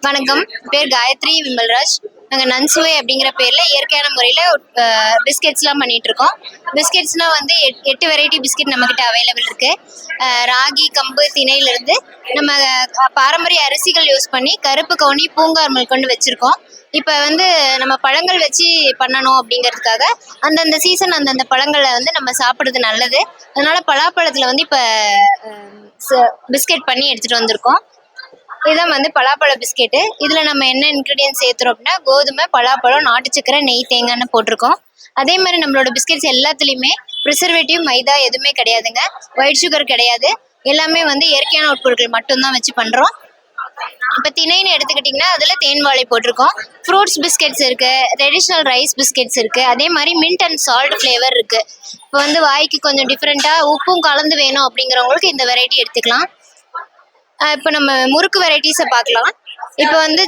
வணக்கம். பேர் காயத்ரி விமல்ராஜ். நாங்கள் நன்சுவை அப்படிங்கிற பேரில் இயற்கையான முறையில் பிஸ்கெட்ஸ்லாம் பண்ணிட்டு இருக்கோம் பிஸ்கெட்ஸ்னால் வந்து எட்- எட்டு வெரைட்டி பிஸ்கெட் நம்மக்கிட்ட அவைலபிள் இருக்குது ராகி கம்பு திணையிலிருந்து நம்ம பாரம்பரிய அரிசிகள் யூஸ் பண்ணி கருப்பு கவுனி பூங்கார்மல் கொண்டு வச்சுருக்கோம். இப்போ வந்து நம்ம பழங்கள் வச்சு பண்ணணும் அப்படிங்கிறதுக்காக அந்தந்த சீசன் அந்தந்த பழங்களை வந்து நம்ம சாப்பிட்றது நல்லது. அதனால பலாப்பழத்தில் வந்து இப்போ பிஸ்கெட் பண்ணி எடுத்துகிட்டு வந்திருக்கோம். இதுதான் வந்து பலாப்பழ பிஸ்கெட்டு. இதில் நம்ம என்ன இன்க்ரீடியன்ஸ் சேர்த்துறோம் அப்படின்னா கோதுமை பலாப்பழம் நாட்டு சக்கரை நெய் தேங்காய்னு போட்டிருக்கோம். அதே மாதிரி நம்மளோட பிஸ்கெட்ஸ் எல்லாத்துலேயுமே ப்ரிசர்வேட்டிவ் மைதா எதுவுமே கிடையாதுங்க. ஒயிட் சுகர் கிடையாது. எல்லாமே வந்து இயற்கையான உட்பொருட்கள் மட்டும்தான் வச்சு பண்ணுறோம் இப்போ திணைன்னு எடுத்துக்கிட்டிங்கன்னா அதில் தேன் வாழை போட்டிருக்கோம். ஃப்ரூட்ஸ் பிஸ்கெட்ஸ் இருக்குது ட்ரெடிஷ்னல் ரைஸ் பிஸ்கெட்ஸ் இருக்குது அதே மாதிரி மின்ட் அண்ட் சால்ட் ஃப்ளேவர் இருக்குது இப்போ வந்து வாய்க்கு கொஞ்சம் டிஃப்ரெண்ட்டாக உப்பும் கலந்து வேணும் அப்படிங்கிறவங்களுக்கு இந்த வெரைட்டி எடுத்துக்கலாம். இப்போ நம்ம முறுக்கு வெரைட்டிஸை பார்க்கலாம். இப்போ வந்து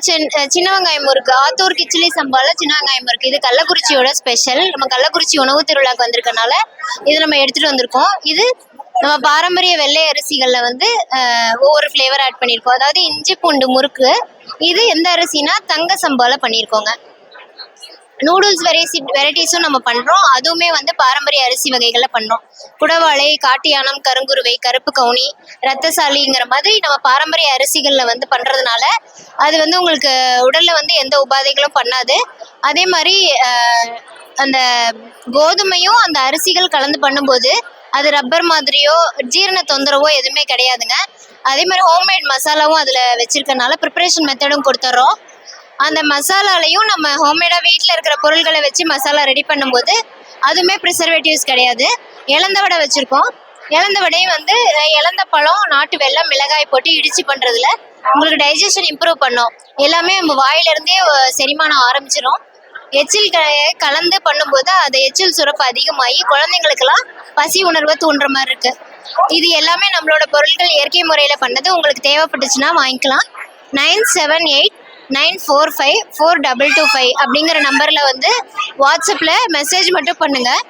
சின்ன வெங்காயம் முறுக்கு ஆத்தூர் கிச்சிலி சம்பால சின்ன வெங்காயம் முறுக்கு. இது கள்ளக்குறிச்சியோட ஸ்பெஷல் நம்ம கள்ளக்குறிச்சி உணவு திருவிழாக்கு வந்திருக்கனால இது நம்ம எடுத்துகிட்டு வந்திருக்கோம். இது நம்ம பாரம்பரிய வெள்ளை அரிசிகளில் வந்து ஒவ்வொரு ஃப்ளேவர் ஆட் பண்ணியிருக்கோம். அதாவது இஞ்சி பூண்டு முறுக்கு. இது எந்த அரிசினா தங்க சம்பால பண்ணியிருக்கோங்க. நூடுல்ஸ் வெரைசி வெரைட்டிஸும் நம்ம பண்ணுறோம் அதுவுமே வந்து பாரம்பரிய அரிசி வகைகளில் பண்ணுறோம் குடவாளை காட்டியானம் கருங்குருவை கருப்பு கவுனி ரத்தசாலிங்கிற மாதிரி நம்ம பாரம்பரிய அரிசிகளில் வந்து பண்ணுறதுனால அது வந்து உங்களுக்கு உடலில் வந்து எந்த உபாதைகளும் பண்ணாது. அதே மாதிரி அந்த கோதுமையும் அந்த அரிசிகள் கலந்து பண்ணும்போது அது ரப்பர் மாதிரியோ ஜீரண தொந்தரவோ எதுவுமே கிடையாதுங்க. அதே மாதிரி ஹோம்மேட் மசாலாவும் அதில் வச்சிருக்கனால ப்ரிப்பரேஷன் மெத்தடும் கொடுத்துட்றோம் அந்த மசாலாலையும் நம்ம ஹோம்மேடாக வீட்டில் இருக்கிற பொருள்களை வச்சு மசாலா ரெடி பண்ணும்போது அதுவுமே ப்ரிசர்வேட்டிவ்ஸ் கிடையாது. இழந்த வடை வச்சுருக்கோம். இழந்த வடையும் வந்து இழந்த பழம் நாட்டு வெல்லம் மிளகாய் போட்டு இடிச்சு பண்ணுறதுல உங்களுக்கு டைஜஷன் இம்ப்ரூவ் பண்ணும். எல்லாமே நம்ம வாயிலிருந்தே செரிமானம் ஆரம்பிச்சிடும் எச்சில் க கலந்து பண்ணும்போது அது எச்சில் சுரப்பு அதிகமாகி குழந்தைங்களுக்கெல்லாம் பசி உணர்வை தூண்டுற மாதிரி இருக்கு. இது எல்லாமே நம்மளோட பொருட்கள் இயற்கை முறையில் பண்ணது. உங்களுக்கு தேவைப்பட்டுச்சுன்னா வாங்கிக்கலாம். Nine seven eight nine four five four double two five அப்படிங்கிற நம்பரில் வந்து வாட்ஸ்அப்பில் மெசேஜ் மட்டும் பண்ணுங்கள்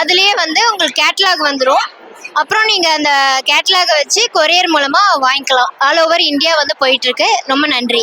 அதுலேயே வந்து உங்களுக்கு கேட்லாக் வந்துடும் அப்புறம் நீங்கள் அந்த கேட்லாகை வச்சு கொரியர் மூலமாக வாங்கிக்கலாம். ஆல் ஓவர் இந்தியா வந்து போயிட்டுருக்கு ரொம்ப நன்றி.